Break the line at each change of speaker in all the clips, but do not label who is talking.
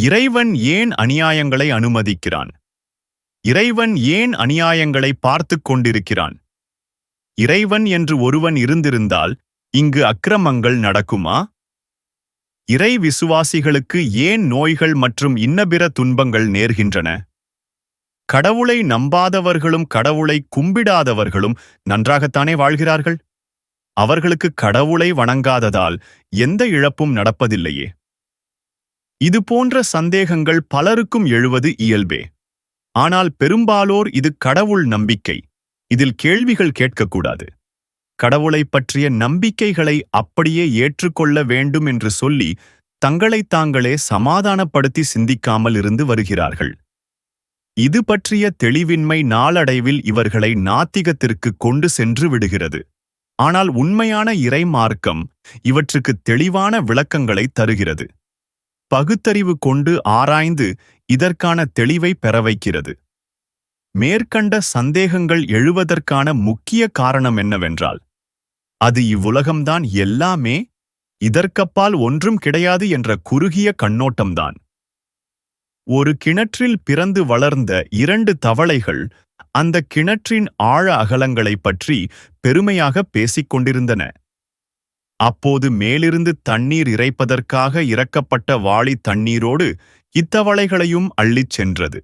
இறைவன் ஏன் அநியாயங்களை அனுமதிக்கிறான்? இறைவன் ஏன் அநியாயங்களை பார்த்துக் கொண்டிருக்கிறான்? இறைவன் என்று ஒருவன் இருந்திருந்தால் இங்கு அக்கிரமங்கள் நடக்குமா? இறை விசுவாசிகளுக்கு ஏன் நோய்கள் மற்றும் இன்னபிற துன்பங்கள் நேர்கின்றன? கடவுளை நம்பாதவர்களும் கடவுளை கும்பிடாதவர்களும் நன்றாகத்தானே வாழ்கிறார்கள்? அவர்களுக்கு கடவுளை வணங்காததால் எந்த இழப்பும் நடப்பதில்லையே. இது போன்ற சந்தேகங்கள் பலருக்கும் எழுவது இயல்பே. ஆனால் பெரும்பாலோர் இது கடவுள் நம்பிக்கை. இதில் கேள்விகள் கேட்கக்கூடாது. கடவுளைப் பற்றிய நம்பிக்கைகளை அப்படியே ஏற்றுக்கொள்ள வேண்டும் என்று சொல்லி தங்களைத் தாங்களே சமாதானப்படுத்தி சிந்திக்காமல் இருந்து வருகிறார்கள். இது பற்றிய தெளிவின்மை நாளடைவில் இவர்களை நாத்திகத்திற்கு கொண்டு சென்று விடுகிறது. ஆனால் உண்மையான இறைமார்க்கம் இவற்றுக்கு தெளிவான விளக்கங்களை தருகிறது. பகுத்தறிவு கொண்டு ஆராய்ந்து இதற்கான தெளிவை பெற வைக்கிறது. மேற்கண்ட சந்தேகங்கள் எழுவதற்கான முக்கிய காரணம் என்னவென்றால் அது இவ்வுலகம்தான் எல்லாமே இதற்கப்பால் ஒன்றும் கிடையாது என்ற குறுகிய கண்ணோட்டம்தான். ஒரு கிணற்றில் பிறந்து வளர்ந்த இரண்டு தவளைகள் அந்த கிணற்றின் ஆழ அகலங்களைப் பற்றி பெருமையாக பேசிக் கொண்டிருந்தன அப்போது மேலிருந்து தண்ணீர் இறைப்பதற்காக இறக்கப்பட்ட வாளி தண்ணீரோடு இத்தவளைகளையும் அள்ளிச் சென்றது.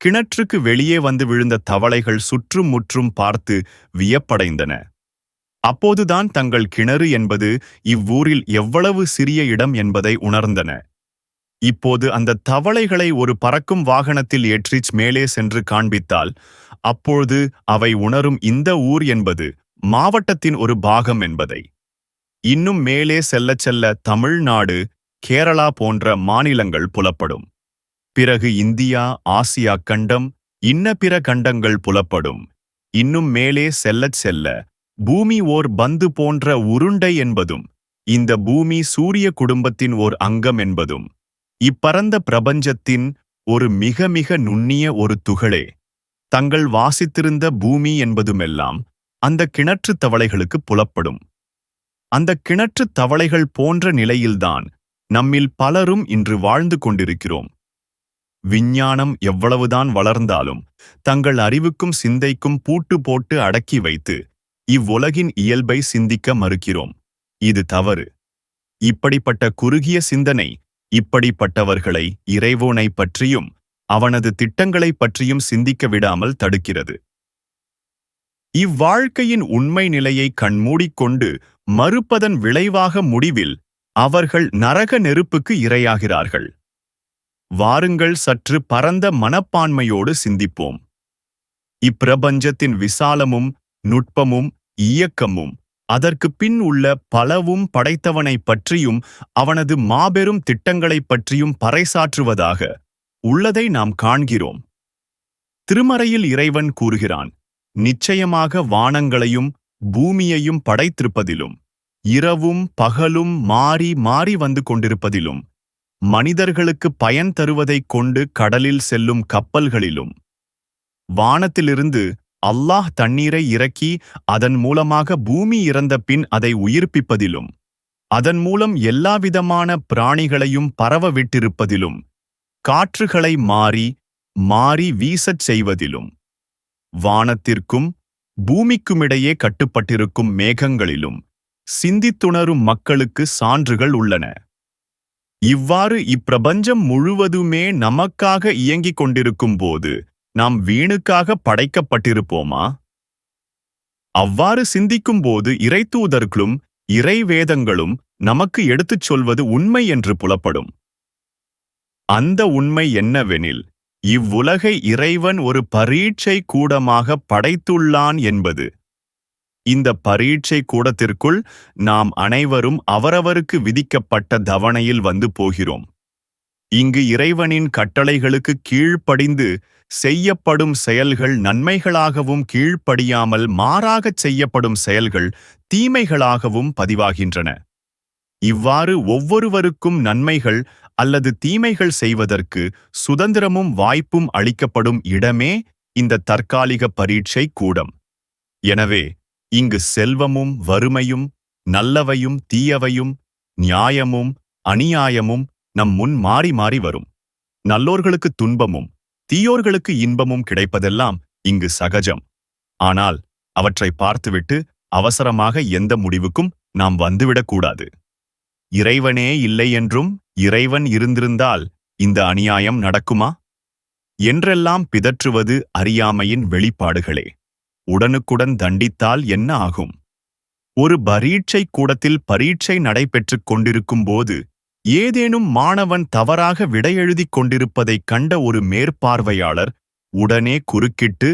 கிணற்றுக்கு வெளியே வந்து விழுந்த தவளைகள் சுற்றும் முற்றும் பார்த்து வியப்படைந்தன. அப்போதுதான் தங்கள் கிணறு என்பது இவ்வூரில் எவ்வளவு சிறிய இடம் என்பதை உணர்ந்தன. இப்போது அந்த தவளைகளை ஒரு பறக்கும் வாகனத்தில் ஏற்றிச் மேலே சென்று காண்பித்தால் அப்பொழுது அவை உணரும் இந்த ஊர் என்பது மாவட்டத்தின் ஒரு பாகம் என்பதை. இன்னும் மேலே செல்லச் செல்ல தமிழ்நாடு கேரளா போன்ற மாநிலங்கள் புலப்படும். பிறகு இந்தியா ஆசியா கண்டம் இன்ன பிற கண்டங்கள் புலப்படும். இன்னும் மேலே செல்லச் செல்ல பூமி ஓர் பந்து போன்ற உருண்டை என்பதும் இந்த பூமி சூரிய குடும்பத்தின் ஓர் அங்கம் என்பதும் இப்பரந்த பிரபஞ்சத்தின் ஒரு மிக மிக நுண்ணிய ஒரு துகளே. தங்கள் வாசித்திருந்த பூமி என்பதுமெல்லாம் அந்த கிணற்றுத் தவளைகளுக்கு புலப்படும். அந்த கிணற்றுத் தவளைகள் போன்ற நிலையில்தான் நம்மில் பலரும் இன்று வாழ்ந்து கொண்டிருக்கிறோம். விஞ்ஞானம் எவ்வளவுதான் வளர்ந்தாலும் தங்கள் அறிவுக்கும் சிந்தைக்கும் பூட்டு போட்டு அடக்கி வைத்து இவ்வுலகின் இயல்பை சிந்திக்க மறுக்கிறோம். இது தவறு. இப்படிப்பட்ட குறுகிய சிந்தனை இப்படிப்பட்டவர்களை இறைவோனை பற்றியும் அவனது திட்டங்களைப் பற்றியும் சிந்திக்க விடாமல் தடுக்கிறது. இவ்வாழ்க்கையின் உண்மை நிலையை கண்மூடிக்கொண்டு மறுப்பதன் விளைவாக முடிவில் அவர்கள் நரக நெருப்புக்கு இரையாகிறார்கள். வாருங்கள் சற்று பரந்த மனப்பான்மையோடு சிந்திப்போம். இப்பிரபஞ்சத்தின் விசாலமும் நுட்பமும் இயக்கமும் அதற்கு பின் உள்ள பலவும் படைத்தவனைப் பற்றியும் அவனது மாபெரும் திட்டங்களைப் பற்றியும் பறைசாற்றுவதாக உள்ளதை நாம் காண்கிறோம். திருமறையில் இறைவன் கூறுகிறான் நிச்சயமாக வானங்களையும் பூமியையும் படைத்திருப்பதிலும் இரவும் பகலும் மாறி மாறி வந்து கொண்டிருப்பதிலும் மனிதர்களுக்கு பயன் தருவதைக் கொண்டு கடலில் செல்லும் கப்பல்களிலும் வானத்திலிருந்து அல்லாஹ் தண்ணீரை இறக்கி அதன் மூலமாக பூமி இறந்த பின் அதை உயிர்ப்பிப்பதிலும் அதன் மூலம் எல்லாவிதமான பிராணிகளையும் பரவ விட்டிருப்பதிலும் காற்றுகளை மாறி மாறி வீசச் செய்வதிலும் வானத்திற்கும் பூமிக்குமிடையே கட்டுப்பட்டிருக்கும் மேகங்களிலும் சிந்தித்துணரும் மக்களுக்கு சான்றுகள் உள்ளன. இவ்வாறு இப்பிரபஞ்சம் முழுவதுமே நமக்காக இயங்கிக் கொண்டிருக்கும் போது நாம் வீணுக்காக படைக்கப்பட்டிருப்போமா? அவ்வாறு சிந்திக்கும்போது இறைத்தூதர்களும் இறைவேதங்களும் நமக்கு எடுத்துச் சொல்வது உண்மை என்று புலப்படும். அந்த உண்மை என்னவெனில் இவ்வுலகை இறைவன் ஒரு பரீட்சை கூடமாக படைத்துள்ளான் என்பது. இந்த பரீட்சை கூடத்திற்குள் நாம் அனைவரும் அவரவருக்கு விதிக்கப்பட்ட தவணையில் வந்து போகிறோம். இங்கு இறைவனின் கட்டளைகளுக்கு கீழ்ப்படிந்து செய்யப்படும் செயல்கள் நன்மைகளாகவும் கீழ்ப்படியாமல் மாறாகச் செய்யப்படும் செயல்கள் தீமைகளாகவும் பதிவாகின்றன. இவ்வாறு ஒவ்வொருவருக்கும் நன்மைகள் அல்லது தீமைகள் செய்வதற்கு சுதந்திரமும் வாய்ப்பும் அளிக்கப்படும் இடமே இந்த தற்காலிக பரீட்சை கூடம். எனவே இங்கு செல்வமும் வறுமையும் நல்லவையும் தீயவையும் நியாயமும் அநியாயமும் நம் முன் மாறி மாறி வரும். நல்லோர்களுக்கு துன்பமும் தீயோர்களுக்கு இன்பமும் கிடைப்பதெல்லாம் இங்கு சகஜம். ஆனால் அவற்றை பார்த்துவிட்டு அவசரமாக எந்த முடிவுக்கும் நாம் வந்துவிடக்கூடாது இறைவனே இல்லை என்றும் இறைவன் இருந்திருந்தால் இந்த அநியாயம் நடக்குமா? என்றெல்லாம் பிதற்றுவது அறியாமையின் வெளிப்பாடுகளே. உடனுக்குடன் தண்டித்தால் என்ன ஆகும்? ஒரு பரீட்சை கூடத்தில் பரீட்சை நடைபெற்றுக் கொண்டிருக்கும் போது ஏதேனும் மாணவன் தவறாக விடையெழுதிக் கொண்டிருப்பதைக் கண்ட ஒரு மேற்பார்வையாளர் உடனே குறுக்கிட்டு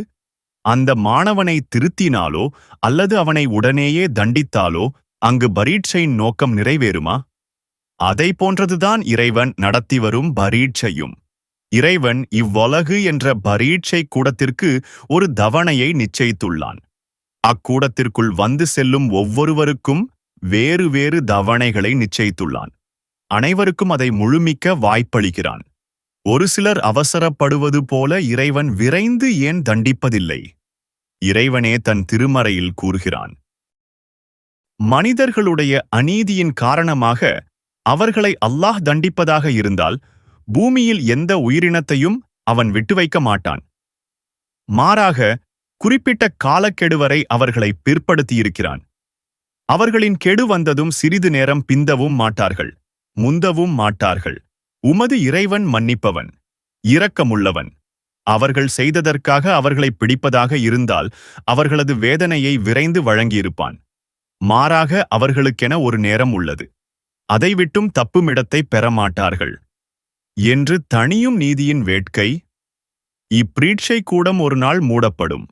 அந்த மாணவனை திருத்தினாலோ அல்லது அவனை உடனேயே தண்டித்தாலோ அங்கு பரீட்சையின் நோக்கம் நிறைவேறுமா? அதை போன்றதுதான் இறைவன் நடத்தி வரும் பரீட்சையும். இறைவன் இவ்வொலகு என்ற பரீட்சை கூடத்திற்கு ஒரு தவணையை நிச்சயித்துள்ளான். அக்கூடத்திற்குள் வந்து செல்லும் ஒவ்வொருவருக்கும் வேறு வேறு தவணைகளை நிச்சயித்துள்ளான். அனைவருக்கும் அதை முழுமிக்க வாய்ப்பளிக்கிறான். ஒரு சிலர் அவசரப்படுவது போல இறைவன் விரைந்து ஏன் தண்டிப்பதில்லை? இறைவனே தன் திருமறையில் கூறுகிறான். மனிதர்களுடைய அநீதியின் காரணமாக அவர்களை அல்லாஹ் தண்டிப்பதாக இருந்தால் பூமியில் எந்த உயிரினத்தையும் அவன் விட்டு வைக்க மாட்டான். மாறாக குறிப்பிட்ட காலக்கெடு வரை அவர்களை பிற்படுத்தியிருக்கிறான். அவர்களின் கெடு வந்ததும் சிறிது நேரம் பிந்தவும் மாட்டார்கள் முந்தவும் மாட்டார்கள். உமது இறைவன் மன்னிப்பவன் இரக்கமுள்ளவன். அவர்கள் செய்ததற்காக அவர்களை பிடிப்பதாக இருந்தால் அவர்களது வேதனையை விரைந்து வழங்கியிருப்பான். மாறாக அவர்களுக்கென ஒரு நேரம் உள்ளது. அதை விட்டும் தப்புமிடத்தை பெற மாட்டார்கள் என்று தனியும் நீதியின் வேட்கை இப்பிரீட்சை கூடம் ஒரு நாள் மூடப்படும்.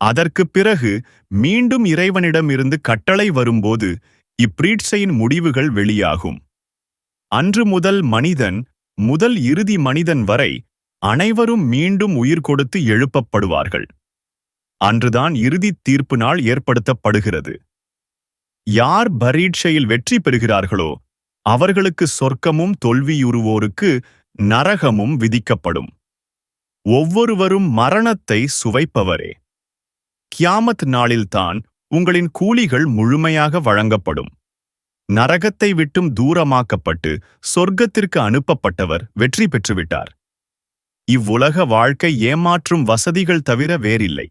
அதற்குப் பிறகு மீண்டும் இறைவனிடமிருந்து கட்டளை வரும்போது இப்பிரீட்சையின் முடிவுகள் வெளியாகும். அன்று முதல் மனிதன் முதல் இறுதி மனிதன் வரை அனைவரும் மீண்டும் உயிர் கொடுத்து எழுப்பப்படுவார்கள். அன்றுதான் இறுதித் தீர்ப்பு நாள் ஏற்படுத்தப்படுகிறது. யார் பரீட்சையில் வெற்றி பெறுகிறார்களோ அவர்களுக்கு சொர்க்கமும் தோல்வியுறுவோருக்கு நரகமும் விதிக்கப்படும். ஒவ்வொருவரும் மரணத்தை சுவைப்பவரே. கியாமத் நாளில்தான் உங்களின் கூலிகள் முழுமையாக வழங்கப்படும். நரகத்தை விட்டும் தூரமாக்கப்பட்டு சொர்க்கத்திற்கு அனுப்பப்பட்டவர் வெற்றி பெற்றுவிட்டார். இவ்வுலக வாழ்க்கை ஏமாற்றும் வசதிகள் தவிர வேறில்லை.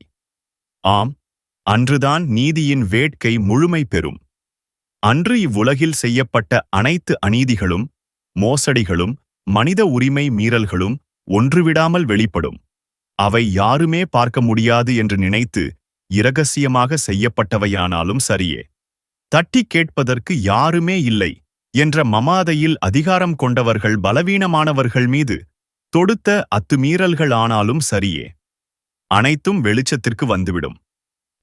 ஆம் அன்றுதான் நீதியின் வேட்கை முழுமை பெறும். அன்று இவ்வுலகில் செய்யப்பட்ட அனைத்து அநீதிகளும் மோசடிகளும் மனித உரிமை மீறல்களும் ஒன்றுவிடாமல் வெளிப்படும். அவை யாருமே பார்க்க முடியாது என்று நினைத்து இரகசியமாக செய்யப்பட்டவையானாலும் சரியே. தட்டி கேட்பதற்கு யாருமே இல்லை என்ற மமாதையில் அதிகாரம் கொண்டவர்கள் பலவீனமானவர்கள் மீது தொடுத்த அத்துமீறல்கள் ஆனாலும் சரியே. அனைத்தும் வெளிச்சத்திற்கு வந்துவிடும்.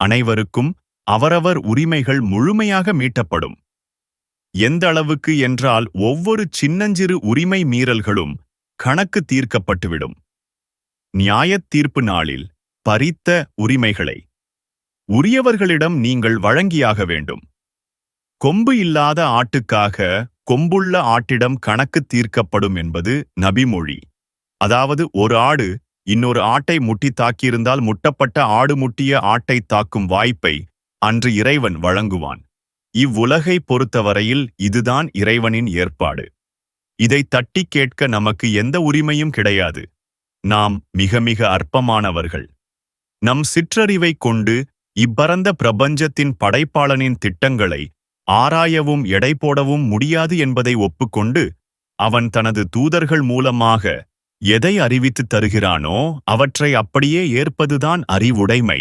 அனைவருக்கும் அவரவர் உரிமைகள் முழுமையாக மீட்டப்படும். எந்த அளவுக்கு என்றால் ஒவ்வொரு சின்னஞ்சிறு உரிமை மீறல்களும் கணக்கு தீர்க்கப்பட்டுவிடும். நியாயத் தீர்ப்பு நாளில் பறித்த உரிமைகளை. உரியவர்களிடம் நீங்கள் வழங்கியாக வேண்டும். கொம்பு இல்லாத ஆட்டுக்காக கொம்புள்ள ஆட்டிடம் கணக்கு தீர்க்கப்படும் என்பது நபிமொழி. அதாவது ஒரு ஆடு இன்னொரு ஆட்டை முட்டி தாக்கியிருந்தால் முட்டப்பட்ட ஆடு முட்டிய ஆட்டை தாக்கும் வாய்ப்பை அன்று இறைவன் வழங்குவான். இவ்வுலகை பொறுத்தவரையில் இதுதான் இறைவனின் ஏற்பாடு. இதை தட்டி கேட்க நமக்கு எந்த உரிமையும் கிடையாது. நாம் மிக மிக அற்பமானவர்கள். நம் சிற்றறிவை கொண்டு இப்பரந்த பிரபஞ்சத்தின் படைப்பாளனின் திட்டங்களை ஆராயவும் எடை போடவும் முடியாது என்பதை ஒப்புக்கொண்டு அவன் தனது தூதர்கள் மூலமாக எதை அறிவித்துத் தருகிறானோ அவற்றை அப்படியே ஏற்பதுதான் அறிவுடைமை.